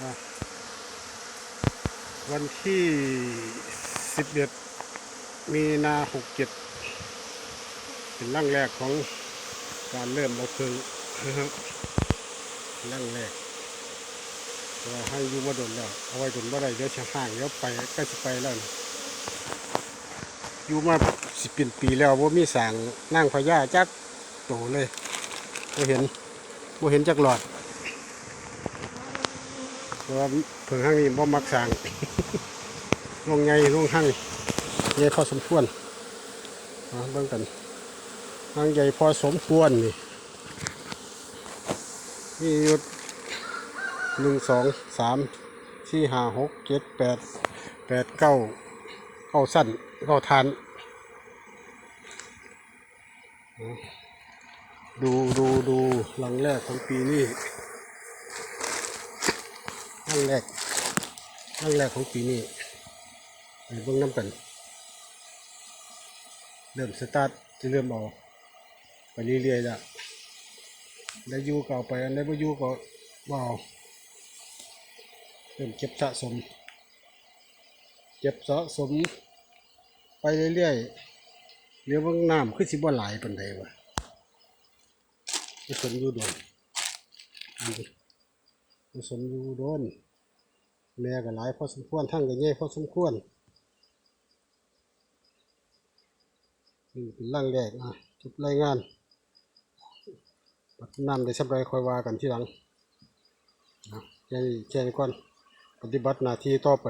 วันที่สิบเอ็ดมีนาหกเจ็ดเป็นร่างแรกของการเริ่มเอาเพิงร่างแรกเราให้ยูว่าโดนแล้วเอาไว้โดนว่าไรเดี๋ยวจะห่างเดี๋ยวไปใกล้จะไปแล้วนี่อยู่มาสิบป,ปีแล้วว่ามีสางนั่งพญาจักโตเลยบ่เห็นบ่เห็นจักหลอด พราะว่าเพิ่งห้างนี้บ่มักสร้างลงไงลงห้างใหญ่พอสมควรมาเบิ่งกันห้างใหญ่พอสมควรนี่มีอยู่หนึ่งสองสามสี่ห้าหกเจ็ดแปดแปดเก้าเก้าสั้นเก้าทาน ดูดูดูหลังแรกของปีนี้ งแรกครั้งแรกของปีนี้เบิ่งน้ำกัน เริ่มสตาร์ทจะเริ่มเอาไปเรื่อยๆแล้วได้ยู่ก็เอาไปอันได้ไม่อยูก็บ่เอาเริ่มเก็บสะสม เก็บสะสม ไปเรื่อยๆเดี๋ยวเบางน้ำคือสิบ่หลายปานใดวะผสมยูโดนอันนี้ผสมยูโดน แม่ก็หลายพอสมควรทั้งก็ใหญ่พอสมควรนี่เป็นร่างแรกนะจุดรายงานปัดน้ำได้สำไรคอยว่ากันที่หลังนะแค่นี้แค่นี้ก่อนปฏิบัติหน้าที่ต่อไป